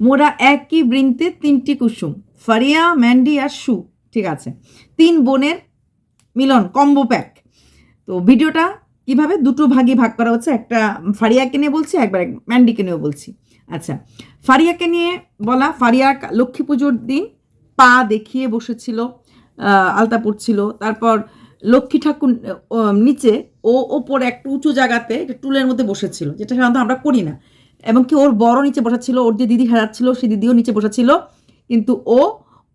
মোরা একই বৃন্তে তিনটি কুসুম, ফারিয়া, ম্যান্ডি আর সু, ঠিক আছে। তিন বোনের মিলন, কম্বো প্যাক। তো ভিডিওটা কীভাবে দুটো ভাগে ভাগ করা হচ্ছে? একটা ফারিয়াকে নিয়ে বলছি, একবার এক- ম্যান্ডিকে নিয়েও বলছি। আচ্ছা ফারিয়াকে নিয়ে বলা, ফারিয়া লক্ষ্মী পুজোর দিন পা দেখিয়ে বসেছিল আলতা পড়ছিল। তারপর লক্ষ্মী ঠাকুর নিচে ও ওপর একটা উঁচু জায়গাতে একটা টুলের মধ্যে বসেছিল, যেটা সাধারণত আমরা করি না। এবং কি ওর বড় নিচে বসাচ্ছিল, ওর যে দিদি হারাচ্ছিল, সেই দিদিও নিচে বসাচ্ছিল, কিন্তু ও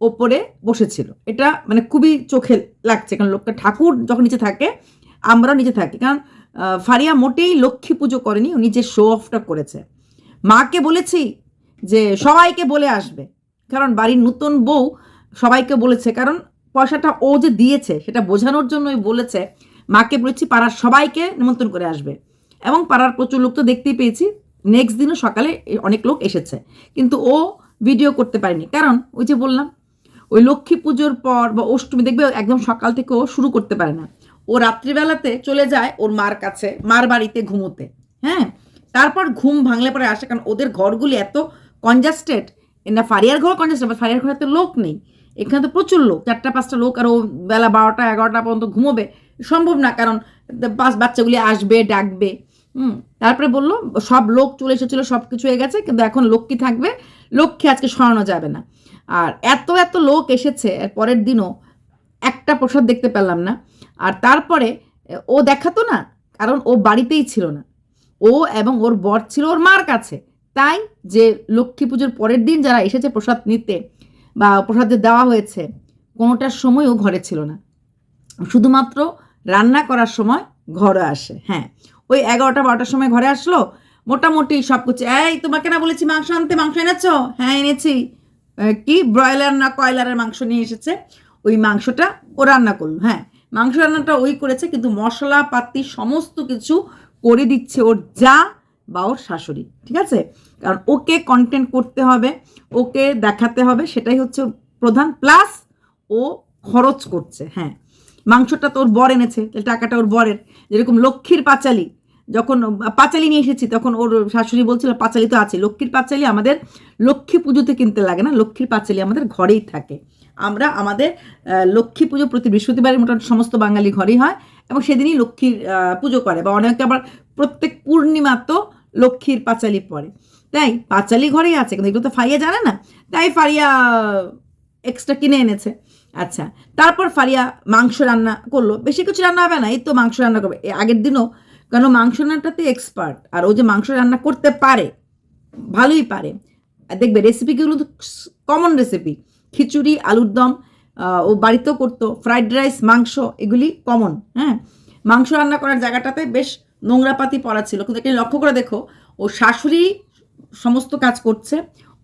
ওপরে বসেছিল। এটা মানে খুবই চোখে লাগছে, কারণ লোকটা ঠাকুর যখন নিচে থাকে আমরাও নিচে থাকি। কারণ ফারিয়া মোটেই লক্ষ্মী পুজো করেনি ও নিজের শো অফটা করেছে। মাকে বলেছি যে সবাইকে বলে আসবে, কারণ বাড়ির নতুন বউ সবাইকে বলেছে, কারণ পয়সাটা ও যে দিয়েছে, সেটা বোঝানোর জন্যই বলেছে। মাকে বলেছি, পাড়ার সবাইকে নিমন্ত্রণ করে আসবে। এবং পাড়ার প্রচুর লোক তো দেখতেই পেয়েছি নেক্সট দিনও সকালে অনেক লোক এসেছে, কিন্তু ও ভিডিও করতে পারেনি। কারণ ওই যে বললাম, ওই লক্ষ্মী পুজোর পর বা অষ্টমী দেখবে একদম সকাল থেকে ও শুরু করতে পারে না। ও রাত্রিবেলাতে চলে যায় ওর মার কাছে, মার বাড়িতে ঘুমোতে হ্যাঁ? তারপর ঘুম ভাঙলে পরে আসে, কারণ ওদের ঘরগুলি এত কনজাস্টেড না ফারিয়ার ঘর কনজাস্টেড বা ফারিয়ার ঘরে তো লোক নেই। এখানে তো প্রচুর লোক, চারটা, পাঁচটা লোক, আর ও বেলা বারোটা, এগারোটা পর্যন্ত ঘুমোবে। সম্ভব না, কারণ বাচ্চাগুলি আসবে, ডাকবে। হুম, তারপরে বলল, সব লোক চলে এসেছিল সব কিছু হয়ে গেছে, কিন্তু এখন লক্ষ্মী থাকবে, লক্ষ্মী আজকে সরানো যাবে না। আর এত এত লোক এসেছে, এর পরের দিনও একটা প্রসাদ দেখতে পেলাম না। আর তারপরে, ও দেখাতো না, কারণ ও বাড়িতেই ছিল না। ও এবং ওর বর ছিল ওর মার কাছে। তাই যে লক্ষ্মী পুজোর পরের দিন যারা এসেছে প্রসাদ নিতে বা প্রসাদ যে দেওয়া হয়েছে, কোনোটার সময় ও ঘরে ছিল না। শুধুমাত্র রান্না করার সময় ঘরে আসে হ্যাঁ। ওই এগারোটা বারোটার সময় ঘরে আসলো? মোটামুটি সব কিছু। এই, তোমাকে না বলেছি মাংস আনতে, মাংস এনেছো? হ্যাঁ এনেছি। কি ব্রয়লার না কয়লারের মাংস নিয়ে এসেছে? ওই মাংসটা ও রান্না করল হ্যাঁ। মাংস রান্নাটা ওই করেছে, কিন্তু মশলা, পাতি, সমস্ত কিছু করে দিচ্ছে ওর যা বা ওর শাশুড়ি, ঠিক আছে? কারণ ওকে কন্টেন্ট করতে হবে, ওকে দেখাতে হবে, সেটাই হচ্ছে প্রধান। প্লাস ও খরচ করছে হ্যাঁ। মাংসটা তো ওর বর এনেছে টাকাটা ওর বরের। যেরকম লক্ষ্মীর পাঁচালি যখন পাঁচালি নিয়ে এসেছি, তখন ওর শাশুড়ি বলছিল, পাঁচালি তো আছে, লক্ষ্মীর পাঁচালি আমাদের লক্ষ্মী পুজোতে কিনতে লাগে না, লক্ষ্মীর পাঁচালি আমাদের ঘরেই থাকে। আমরা আমাদের লক্ষ্মী পুজো প্রতি বৃহস্পতিবারে মোটামুটি সমস্ত বাঙালি ঘরেই হয় এবং সেদিনই লক্ষ্মীর পুজো করে বা অনেকে আবার প্রত্যেক পূর্ণিমা তো লক্ষ্মীর পাঁচালি পড়ে তাই পাঁচালি ঘরেই আছে, কিন্তু এগুলো তো ফাইয়া জানে না? তাই ফারিয়া এক্সট্রা কিনে এনেছে। আচ্ছা তারপর ফারিয়া মাংস রান্না করল। বেশি কিছু রান্না হবে না, এই তো মাংস রান্না করবে। আগের দিনও কেন মাংস রান্নাটাতে এক্সপার্ট আর ও যে মাংস রান্না করতে পারে, ভালোই পারে। দেখবে রেসিপিগুলো তো কমন রেসিপি খিচুড়ি, আলুর দম ও বাড়িতেও করতো ফ্রাইড রাইস মাংস, এগুলি কমন হ্যাঁ? মাংস রান্না করার জায়গাটাতে বেশ নোংরাপাতি পড়া ছিল। কিন্তু এখানে লক্ষ্য করে দেখো, ও শাশুড়ি সমস্ত কাজ করছে,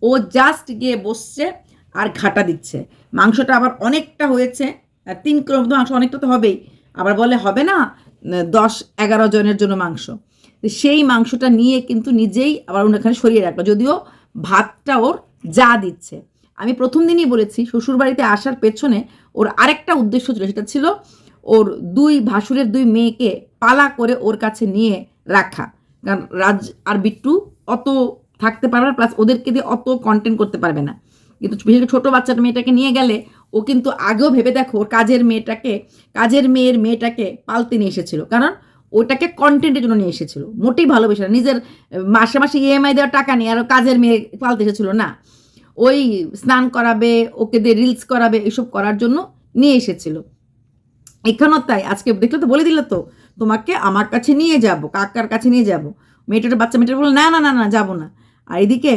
ও জাস্ট গিয়ে বসছে আর ঘাটা দিচ্ছে। মাংসটা আবার অনেকটা হয়েছে তিন কিলো মাংস অনেকটা তো হবেই। আবার বলে, হবে না দশ, এগারো জনের জন্য মাংস। সেই মাংসটা নিয়ে কিন্তু নিজেই আবার ওখানে সরিয়ে রাখল। যদিও ভাতটা ওর যা দিচ্ছে। আমি প্রথম দিনই বলেছি, শ্বশুরবাড়িতে আসার পেছনে ওর আরেকটা উদ্দেশ্য ছিল। সেটা ছিল ওর দুই ভাসুরের দুই মেয়েকে পালা করে ওর কাছে নিয়ে রাখা। কারণ রাজ আর বিট্টু অত থাকতে পারবে না, প্লাস ওদেরকে দিয়ে অত কন্টেন্ট করতে পারবে না। কিন্তু বিশেষ ছোটো বাচ্চাটা মেয়েটাকে নিয়ে গেলে ও কিন্তু আগেও ভেবে দেখো, ওর কাজের মেয়েটাকে, কাজের মেয়ের মেয়েটাকে পালতে নিয়ে এসেছিল। কারণ ওটাকে কন্টেন্টের জন্য নিয়ে এসেছিল। মোটেই ভালোবেসে না, নিজের মাসে মাসে ইএমআই দেওয়ার টাকা নিয়ে আর কাজের মেয়ে পালতে এসেছিল না। ওই স্নান করাবে, ওকে দিয়ে রিলস করাবে, এসব করার জন্য নিয়ে এসেছিল। এখানেও তাই, আজকে দেখলে তো বলে দিল তো, তোমাকে আমার কাছে নিয়ে যাব, কাকার কাছে নিয়ে যাব। মেয়েটার বাচ্চা, মেয়েটা বলল, না না না না, যাব না। আর এদিকে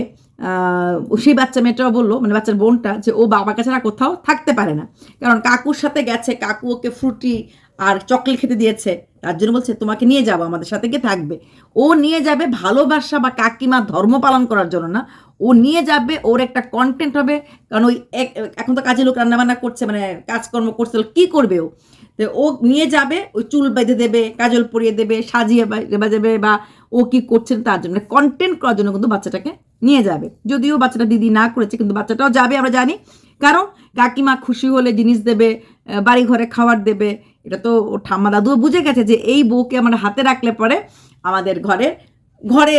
সেই বাচ্চা মেয়েটাও বলল মানে বাচ্চার বোনটা, যে ও বাবার কাছে আর কোথাও থাকতে পারে না। কারণ কাকুর সাথে গেছে, কাকু ওকে ফ্রুটি আর চকলেট খেতে দিয়েছে। তার জন্য বলছে, তোমাকে নিয়ে যাব, আমাদের সাথে গিয়ে থাকবে। ও নিয়ে যাবে ভালোবাসা বা কাকিমা ধর্ম পালন করার জন্য না। ও নিয়ে যাবে, ওর একটা কন্টেন্ট হবে। কারণ ওই এখন তো কাজে লোক রান্নাবান্না করছে মানে কাজকর্ম করছে, কী করবে ও? তো ও নিয়ে যাবে ওই চুল বেঁধে দেবে, কাজল পরিয়ে দেবে, সাজিয়ে বাজাবে বা ও কি করছেন তার জন্য। কন্টেন্ট করার জন্য কিন্তু বাচ্চাটাকে নিয়ে যাবে। যদিও বাচ্চাটা দিদি না করেছে, কিন্তু বাচ্চাটাও যাবে, আমরা জানি। কারণ কাকিমা খুশি হলে জিনিস দেবে বাড়ি ঘরে খাবার দেবে। এটা তো ও ঠাম্মা দাদুও বুঝে গেছে যে এই বউকে আমরা হাতে রাখলে পরে আমাদের ঘরে ঘরে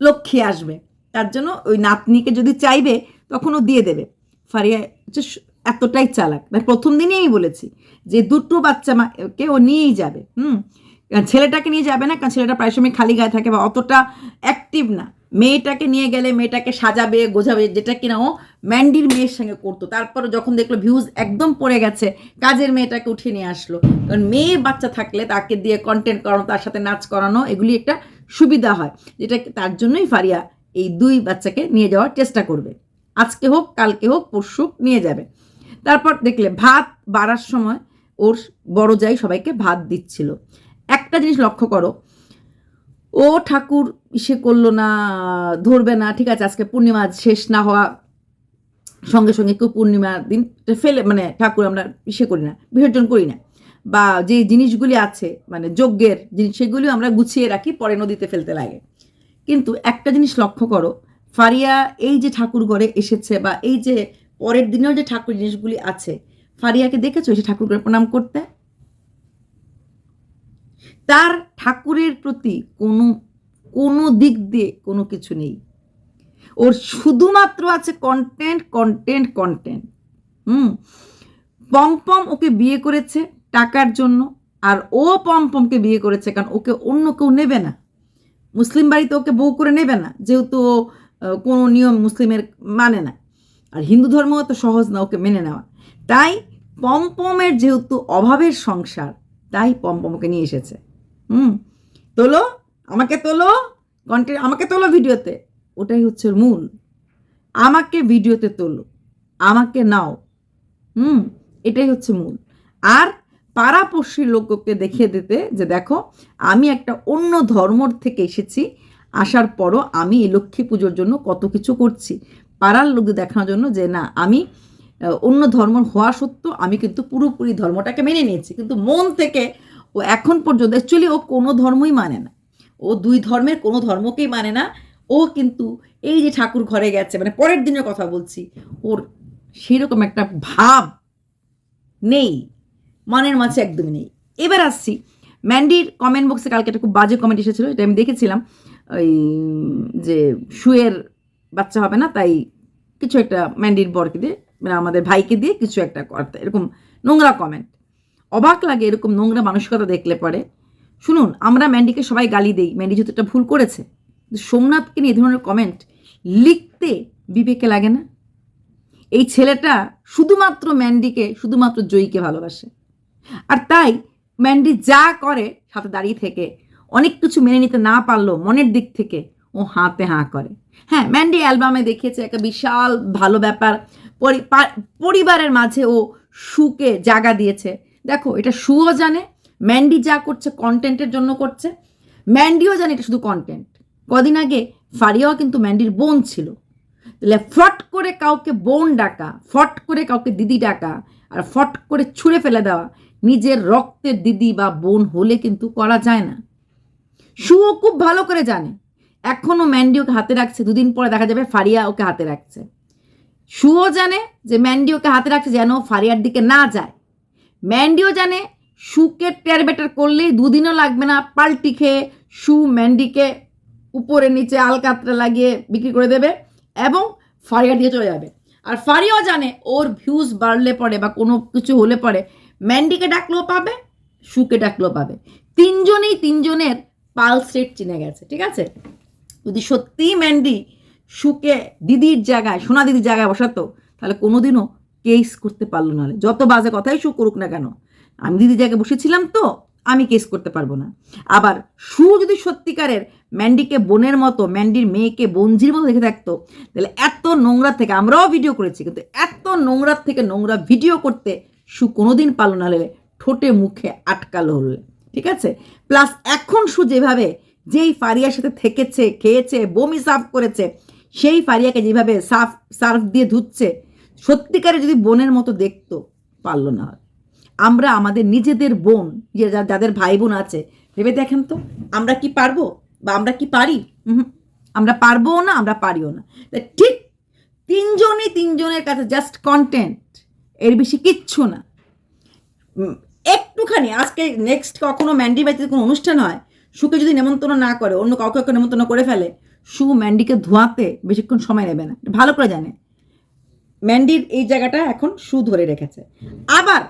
লক্ষ্মী আসবে। তার জন্য ওই নাতনিকে যদি চাইবে, তখন ও দিয়ে দেবে। ফারিয়া হচ্ছে এতটাই চালাক। মানে প্রথম দিনই আমি বলেছি যে দুটো বাচ্চা মাকে ও নিয়েই যাবে, হুম? কারণ ছেলেটাকে নিয়ে যাবে না, কারণ ছেলেটা প্রায় সময় খালি গায়ে থাকে বা অতটা অ্যাক্টিভ না। মেয়েটাকে নিয়ে গেলে মেয়েটাকে সাজাবে গোঝাবে যেটা কিনা ও ম্যান্ডির মেয়ের সঙ্গে করতো। তারপর যখন দেখল ভিউজ একদম পড়ে গেছে, কাজের মেয়েটাকে উঠিয়ে নিয়ে আসলো। কারণ মেয়ে বাচ্চা থাকলে তাকে দিয়ে কন্টেন্ট করানো, তার সাথে নাচ করানো, এগুলি একটা সুবিধা হয়, যেটা তার জন্যই ফারিয়া এই দুই বাচ্চাকে নিয়ে যাওয়ার চেষ্টা করবে। আজকে হোক, কালকে হোক, পরশু নিয়ে যাবে। তারপর দেখলে ভাত বাড়ার সময় ওর বড় যাই সবাইকে ভাত দিচ্ছিল। একটা জিনিস লক্ষ্য করো, ও ঠাকুর ইসে করল না, ধরবে না, ঠিক আছে, আজকে পূর্ণিমা শেষ না হওয়া, সঙ্গে সঙ্গে কেউ পূর্ণিমার দিন ফেলে মানে ঠাকুর আমরা ইসে করি না, বিসর্জন করি না। বা যে জিনিসগুলি আছে মানে যজ্ঞের জিনিস সেগুলিও আমরা গুছিয়ে রাখি, পরে নদীতে ফেলতে লাগে। কিন্তু একটা জিনিস লক্ষ্য করো, ফারিয়া এই যে ঠাকুর ঘরে এসেছে বা এই যে পরের দিনেও যে ঠাকুর জিনিসগুলি আছে, ফারিয়াকে দেখেছ এসে ঠাকুর ঘরে প্রণাম করতে? তার ঠাকুরের প্রতি কোনো কোনো দিক দিয়ে কোনো কিছু নেই। ওর শুধুমাত্র আছে কন্টেন্ট কন্টেন্ট কন্টেন্ট হুম? পম্পম ওকে বিয়ে করেছে টাকার জন্য, আর ও পম্পমকে বিয়ে করেছে কারণ ওকে অন্য কেউ নেবে না। মুসলিম বাড়িতে ওকে বউ করে নেবে না, যেহেতু ও কোনো নিয়ম মুসলিমের মানে না। আর হিন্দু ধর্ম তো সহজ না, ওকে মেনে নেওয়া। তাই পম্পমের যেহেতু অভাবের সংসার, তাই পম্পমকে নিয়ে এসেছে। হুম, তোলো, আমাকে তোলো কন্টেন্ট আমাকে তোলো ভিডিওতে। ওটাই হচ্ছে মূল। আমাকে ভিডিওতে তোলো, আমাকে নাও। হুম, এটাই হচ্ছে মূল। আর পাড়াপড়শির লোককে দেখিয়ে দিতে যে দেখো, আমি একটা অন্য ধর্মর থেকে এসেছি, আসার পরও আমি এই লক্ষ্মী পুজোর জন্য কত কিছু করছি। পাড়ার লোকদের দেখানোর জন্য যে, না, আমি অন্য ধর্ম হওয়া সত্ত্বেও আমি কিন্তু পুরোপুরি ধর্মটাকে মেনে নিয়েছি। কিন্তু মন থেকে ও এখন পর্যন্ত অ্যাকচুয়ালি ও কোনো ধর্মই মানে না। ও দুই ধর্মের কোনো ধর্মকেই মানে না। ও কিন্তু এই যে ঠাকুর ঘরে গেছে মানে পরের দিনের কথা বলছি, ওর সেরকম একটা ভাব নেই, মনের মাঝে একদমই নেই। এবার আসছি, ম্যান্ডির কমেন্ট বক্সে কালকে একটা খুব বাজে কমেন্ট এসেছিল, এটা আমি দেখেছিলাম, ওই যে, শুয়ের বাচ্চা হবে না, তাই কিছু একটা ম্যান্ডির বরকে দিয়ে মানে আমাদের ভাইকে দিয়ে কিছু একটা করতে। এরকম নোংরা কমেন্ট অবাক লাগে এরকম নোংরা মানসিকতা দেখলে পরে। শুনুন, আমরা ম্যান্ডিকে সবাই গালি দেই। ম্যান্ডি যেহেতু একটা ভুল করেছে। সোমনাথকে নিয়ে ধরনের কমেন্ট লিখতে বিবেকে লাগে না। এই ছেলেটা শুধুমাত্র ম্যান্ডিকে শুধুমাত্র জয়ীকে ভালোবাসে। আর তাই ম্যান্ডি যা করে, সাথে দাঁড়িয়ে থেকে, অনেক কিছু মেনে নিতে না পারল মনের দিক থেকে ও হাতে হাঁ করে। হ্যাঁ ম্যান্ডি অ্যালবামে দেখিয়েছে একটা বিশাল ভালো ব্যাপার। পরিবারের মাঝে ও সুকে জায়গা দিয়েছে। দেখো, এটা সুও জানে ম্যান্ডি যা করছে কন্টেন্টের জন্য করছে। ম্যান্ডিও জানে এটা শুধু কন্টেন্ট কদিন আগে ফারিয়াও কিন্তু ম্যান্ডির বোন ছিল। তাহলে ফট করে কাউকে বোন ডাকা, ফট করে কাউকে দিদি ডাকা, আর ফট করে ছুঁড়ে ফেলে দেওয়া, নিজের রক্তের দিদি বা বোন হলে কিন্তু করা যায় না। সুও খুব ভালো করে জানে। এখনও ম্যান্ডি ওকে হাতে রাখছে, দুদিন পরে দেখা যাবে ফারিয়া ওকে হাতে রাখছে। সুও জানে যে ম্যান্ডি ওকে হাতে রাখছে যেন ফারিয়ার দিকে না যায়। ম্যান্ডিও জানে সুকে টের বেটার করলেই দুদিনও লাগবে না, পাল্টি খেয়ে সু ম্যান্ডিকে উপরে নিচে আলকাতরা লাগিয়ে বিক্রি করে দেবে এবং ফারিয়া দিয়ে চলে যাবে। আর ফারিয়াও জানে ওর ভিউজ বাড়লে পরে বা কোনো কিছু হলে পরে ম্যান্ডিকে ডাকলেও পাবে সুকে ডাকলেও পাবে। তিনজনেই তিনজনের পালস রেট চিনে গেছে, ঠিক আছে? যদি সত্যিই ম্যান্ডি সুকে দিদির জায়গায়, সোনা দিদির জায়গায় বসাতো, তাহলে কোনোদিনও কেস করতে পারল না। যত বাজে কথাই সু করুক না কেন, আমি দিদির জায়গায় বসেছিলাম তো, আমি কেস করতে পারব না। আবার সু যদি সত্যিকারের ম্যান্ডিকে বোনের মতো ম্যান্ডির মেয়েকে বঞ্জির মতো দেখে থাকতো, তাহলে এত নোংরা থেকে আমরাও ভিডিও করেছি, কিন্তু এত নোংরা থেকে নোংরা ভিডিও করতে সু কোনোদিন পারল না ঠোঁটে মুখে আটকালো হলে। ঠিক আছে? প্লাস এখন সু যেভাবে যেই ফারিয়ার সাথে থেকেছে, খেয়েছে, বমি সাফ করেছে, সেই ফারিয়াকে যেভাবে সাফ, সার্ফ দিয়ে ধুচ্ছে, সত্যিকারে যদি বোনের মতো দেখতো, পারল না আমরা আমাদের নিজেদের বোন, যে যাদের ভাই বোন আছে, ভেবে দেখেন তো, আমরা কি পারব? বা আমরা কি পারি? আমরা পারব না, আমরা পারিও না। ঠিক তিনজনই তিনজনের কাছে জাস্ট কন্টেন্ট এর বেশি কিচ্ছু না। একটুখানি, আজকে নেক্সট কখনো ম্যান্ডি বাড়িতে কোনো অনুষ্ঠান হয় সুকে যদি নেমন্তন্ন না করে, অন্য কাউকে কাউকে নেমন্তন্ন করে ফেলে, সু ম্যান্ডিকে ধোয়াতে বেশিক্ষণ সময় নেবে না। ভালো করে জানে। ম্যান্ডির এই জায়গাটা এখন সু ধরে রেখেছে। আবার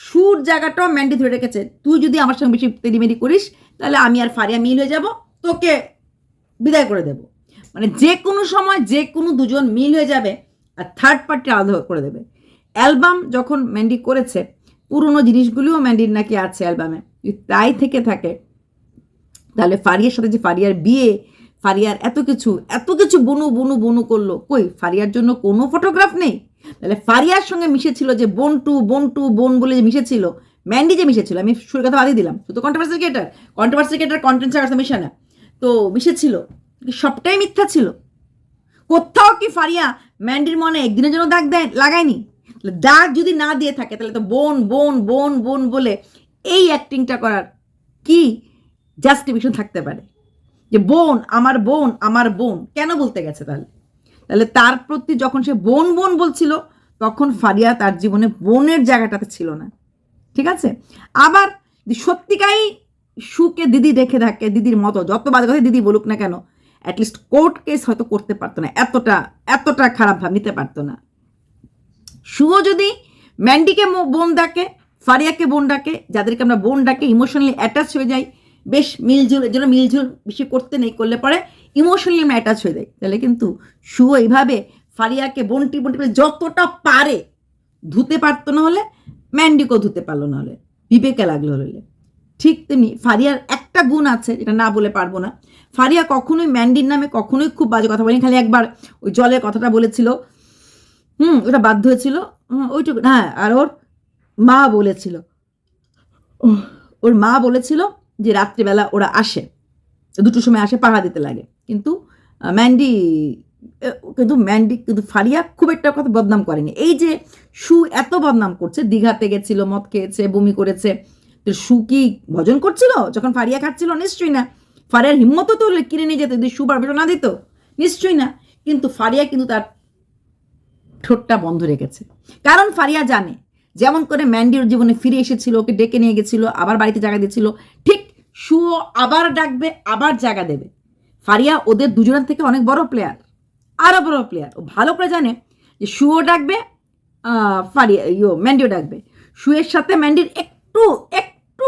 সুর জায়গাটাও ম্যান্ডি ধরে রেখেছে। তুই যদি আমার সঙ্গে বেশি তেড়িমেড়ি করিস, তাহলে আমি আর ফারিয়া মিল হয়ে যাব, তোকে বিদায় করে দেব। মানে যে কোনো সময় যে কোনো দুজন মিল হয়ে যাবে আর থার্ড পার্টি আলাদা করে দেবে। অ্যালবাম যখন ম্যান্ডি করেছে, পুরনো জিনিসগুলিও ম্যান্ডির নাকি আছে অ্যালবামে। তাই থেকে থাকে তাহলে ফারিয়ার সাথে যে ফারিয়ার বিয়ে, ফারিয়ার এত কিছু এত কিছু বনু বনু বনু করল, কই? ফারিয়ার জন্য কোনো ফটোগ্রাফ নেই? তাহলে ফারিয়ার সঙ্গে মিশেছিল যে বোন টু বোন বলে যে মিশেছিল, ম্যান্ডি যে মিশেছিল, আমি সুর কথা বাদই দিলাম। শুধু controversy creator controversy creator content ছাড়া মিশে না। তো মিশেছিল সবটাই মিথ্যা ছিল? কোথাও কি ফারিয়া ম্যান্ডির মনে একদিনের জন্য দাগ দেয়, লাগায়নি? দাগ যদি না দিয়ে থাকে, তাহলে তো বোন বোন বোন বোন বলে এই অ্যাক্টিংটা করার কি জাস্টিফিকেশন থাকতে পারে। যে বোন, আমার বোন আমার বোন, কেন বলতে গেছে তাহলে? তাহলে তার প্রতি যখন সে বোন বোন বলছিল, তখন ফারিয়া তার জীবনে বোনের জায়গাটাতে ছিল না। ঠিক আছে? আবার সত্যিকাই সুকে দিদি রেখে থাকে, দিদির মতো, যত বাজে কথা দিদি বলুক না কেন অ্যাটলিস্ট কোর্ট কেস হয়তো করতে পারতো না, এতটা এতটা খারাপ ভাব নিতে পারতো না। সুও যদি ম্যান্ডিকে বোন ডাকে, ফারিয়াকে বোন ডাকে, যাদেরকে আমরা বোন ডাকে ইমোশনালি অ্যাটাচ হয়ে যাই বেশ মিলঝুল, এর জন্য মিলঝুল বেশি করতে নেই, করলে পরে ইমোশনালি আমরা অ্যাটাচ হয়ে যাই। তাহলে কিন্তু সুও এইভাবে ফারিয়াকে, বন্টি বন্টি যতটা পারে ধুতে পারতো না হলে, ম্যান্ডিকেও ধুতে পারল না হলে, বিবেকে লাগল হলে। ঠিক তেমনি ফারিয়ার একটা গুণ আছে, যেটা না বলে পারব না। ফারিয়া কখনোই ম্যান্ডির নামে কখনোই খুব বাজে কথা বলেনি, খালি একবার ওই জলের কথাটা বলেছিল। হুম, ওটা বাধ্য হয়েছিল। ওইটুকু হ্যাঁ আর ওর মা বলেছিল। ওর মা বলেছিল যে রাত্রিবেলা ওরা আসে, দুটোর সময় আসে, পাহারা দিতে লাগে। কিন্তু ম্যান্ডি কিন্তু ম্যান্ডি, কিন্তু ফারিয়া খুব একটা কথা বদনাম করেনি। এই যে সু এত বদনাম করছে, দীঘাতে গেছিল, মদ খেয়েছে, বমি করেছে, তো সু কি ভজন করছিল? যখন ফারিয়া খাচ্ছিল, নিশ্চয়ই না। ফারিয়ার হিম্মতও তো কিনে নিয়ে যেত, যদি সু পারমিশন না দিত, নিশ্চয়ই না। কিন্তু ফারিয়া কিন্তু তার ঠোঁটটা বন্ধ রেখেছে। কারণ ফারিয়া জানে, যেমন করে ম্যান্ডির জীবনে ফিরে এসেছিল, ওকে ডেকে নিয়ে গেছিল, আবার বাড়িতে জায়গা দিয়েছিল, ঠিক সুও আবার ডাকবে, আবার জায়গা দেবে। ফারিয়া ওদের দুজনের থেকে অনেক বড় প্লেয়ার আরও বড় প্লেয়ার ও ভালো করে জানে যে সুও ডাকবে ফারিয়া, ইয়ো, ম্যান্ডিও ডাকবে। শুয়ের সাথে ম্যান্ডির একটু একটু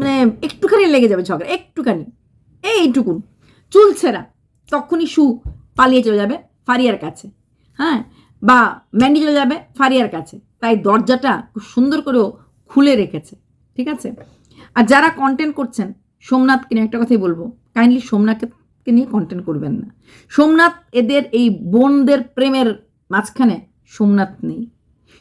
মানে একটুখানি লেগে যাবে ঝগড়া, একটুখানি। এইটুকুন। চুল না তখনই শু পালিয়ে চলে যাবে ফারিয়ার কাছে। হ্যাঁ? বা ম্যান্ডি চলে যাবে ফারিয়ার কাছে। তাই দরজাটা খুব সুন্দর করেও খুলে রেখেছে। ঠিক আছে? আর যারা কন্টেন্ট করছেন, সোমনাথকে নিয়ে একটা কথাই বলব কাইন্ডলি সোমনাথকে নিয়ে কন্টেন্ট করবেন না। সোমনাথ এদের এই বোনদের প্রেমের মাঝখানে সোমনাথ নেই।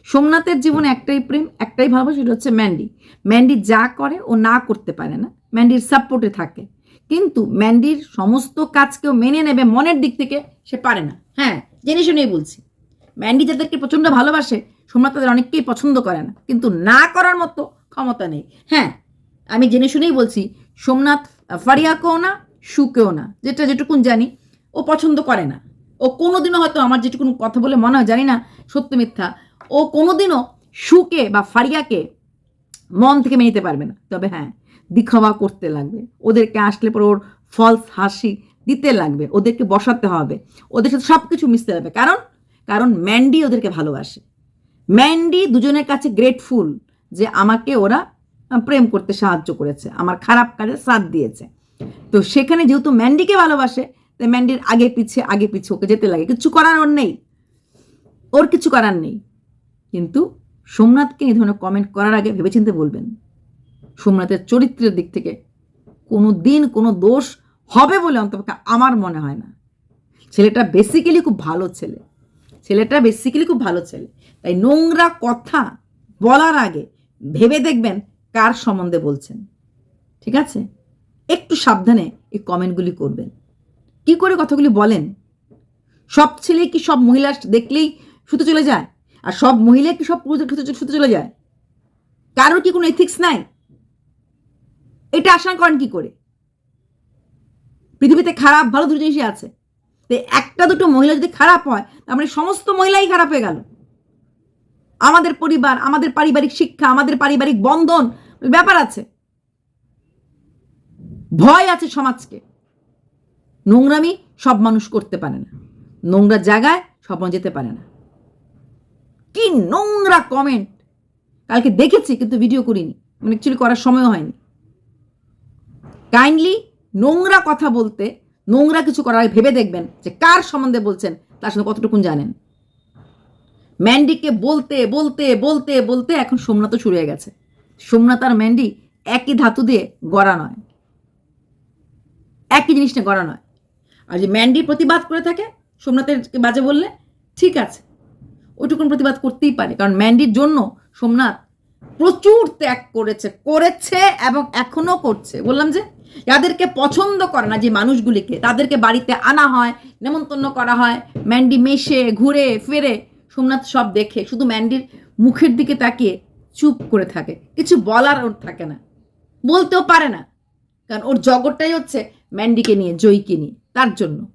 সোমনাথের জীবনে একটাই প্রেম, একটাই ভালোবাসা, সেটা হচ্ছে ম্যান্ডি। ম্যান্ডি যা করে, ও না করতে পারে না। ম্যান্ডির সাপোর্টে থাকে। কিন্তু ম্যান্ডির সমস্ত কাজকেও মেনে নেবে মনের দিক থেকে, সে পারে না। হ্যাঁ জেনে শুনেই বলছি। ম্যান্ডি যাদেরকে প্রচণ্ড ভালোবাসে, সোমনাথ তাদের অনেককেই পছন্দ করে না। কিন্তু না করার মতো ক্ষমতা নেই। হ্যাঁ আমি জেনে শুনেই বলছি, সোমনাথ ফারিয়াকেও না, সুকেও না। যেটা যেটুকুন জানি, ও পছন্দ করে না। ও কোনোদিনও হয়তো আমার যেটুকুন কথা বলে মনে হয়, জানি না, সত্য মিথ্যা। ও কোনোদিনও সুকে বা ফারিয়াকে মন থেকে মেনে নিতে পারবে না। তবে হ্যাঁ দিখাওয়া করতে লাগবে। ওদেরকে আসলে পরে ওর ফলস হাসি দিতে লাগবে। ওদেরকে বসাতে হবে। ওদের সাথে সব কিছু মিশতে হবে। কারণ কারণ ম্যান্ডি ওদেরকে ভালোবাসে। ম্যান্ডি দুজনের কাছে গ্রেটফুল যে আমাকে ওরা প্রেম করতে সাহায্য করেছে, আমার খারাপ কাজে সাথ দিয়েছে। তো সেখানে যেহেতু ম্যান্ডিকে ভালোবাসে তাই ম্যান্ডির আগে পিছে আগে পিছে ওকে যেতে লাগে। কিছু করার ওর নেই। ওর কিছু করার নেই। কিন্তু সোমনাথকে এই ধরনের কমেন্ট করার আগে ভেবেচিন্তে বলবেন, সোমনাথের চরিত্রের দিক থেকে কোনো দিন কোনো দোষ হবে বলে অন্তপক্ষে আমার মনে হয় না। ছেলেটা বেসিক্যালি খুব ভালো ছেলে। ছেলেটা বেসিক্যালি খুব ভালো ছেলে। তাই নোংরা কথা বলার আগে ভেবে দেখবেন কার সম্বন্ধে বলছেন? ঠিক আছে? একটু সাবধানে এই কমেন্টগুলি করবেন। কি করে কথাগুলি বলেন? সব ছেলে কি সব মহিলা দেখলেই শুতে চলে যায়? আর সব মহিলা কি সব পুরুষ শুতে চলে যায়? কারোর কি কোনো এথিক্স নাই? এটা আশা করেন কি করে? পৃথিবীতে খারাপ, ভালো দুটো জিনিসই আছে। তো একটা দুটো মহিলা যদি খারাপ হয়, তার মানে সমস্ত মহিলাই খারাপ হয়ে গেল। আমাদের পরিবার, আমাদের পারিবারিক শিক্ষা, আমাদের পারিবারিক বন্ধন ব্যাপার আছে। ভয় আছে সমাজকে। নোংরামি সব মানুষ করতে পারে না। নোংরা জায়গায় সব যেতে পারে না। কি নোংরা কমেন্ট কালকে দেখেছি, কিন্তু ভিডিও করিনি। মানে অ্যাকচুয়ালি করার সময়ও হয়নি। কাইন্ডলি নোংরা কথা বলতে, নোংরা কিছু করার আগে ভেবে দেখবেন যে কার সম্বন্ধে বলছেন, তার সঙ্গে কতটুকুন জানেন। ম্যান্ডিকে বলতে বলতে বলতে বলতে এখন সোমনাথ শুরু হয়ে গেছে। সোমনাথ আর ম্যান্ডি একই ধাতু দিয়ে গড়া নয়। একই জিনিস নিয়ে গড়া নয়। আর যে ম্যান্ডি প্রতিবাদ করে থাকে, সোমনাথের বাজে বললে, ঠিক আছে। ওইটুকুন প্রতিবাদ করতেই পারে, কারণ ম্যান্ডির জন্য সোমনাথ প্রচুর ত্যাগ করেছে করেছে এবং এখনও করছে। বললাম যে, যাদেরকে পছন্দ করে না যে মানুষগুলিকে, তাদেরকে বাড়িতে আনা হয়, নেমন্তন্ন করা হয় ম্যান্ডি মেশে, ঘুরে, ফেরে, সোমনাথ সব দেখে, শুধু ম্যান্ডির মুখের দিকে তাকিয়ে চুপ করে থাকে। কিছু বলার ওর থাকে না। বলতেও পারে না। কারণ ওর জগৎটাই হচ্ছে ম্যান্ডিকে নিয়ে, জয়ীকে নিয়ে, তার জন্য।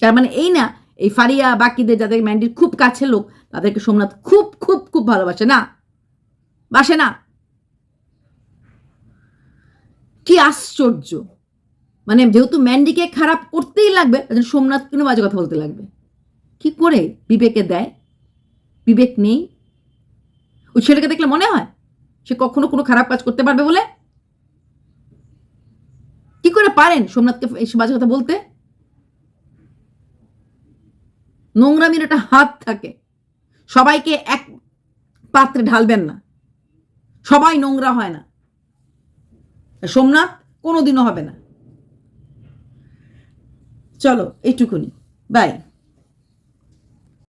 তার মানে এই না, এই ফারিয়া, বাকিদের যাদের ম্যান্ডির খুব কাছে লোক, তাদেরকে সোমনাথ খুব খুব খুব ভালোবাসে না? বাসে না? কি আশ্চর্য। মানে যেহেতু ম্যান্ডিকে খারাপ করতেই লাগবে সোমনাথ কোনো বাজে কথা বলতে লাগবে। কি করে বিবেকে দেয়? বিবেক নেই। ওই ছেলেকে দেখলে মনে হয় সে কখনো কোনো খারাপ কাজ করতে পারবে বলে? কি করে পারেন সোমনাথকে বাজে কথা বলতে? নোংরামির একটা হাত থাকে। সবাইকে এক পাত্রে ঢালবেন না। সবাই নোংরা হয় না। সোমনাথ কোনোদিনও হবে না। চলো, এইটুকুনি। বাই।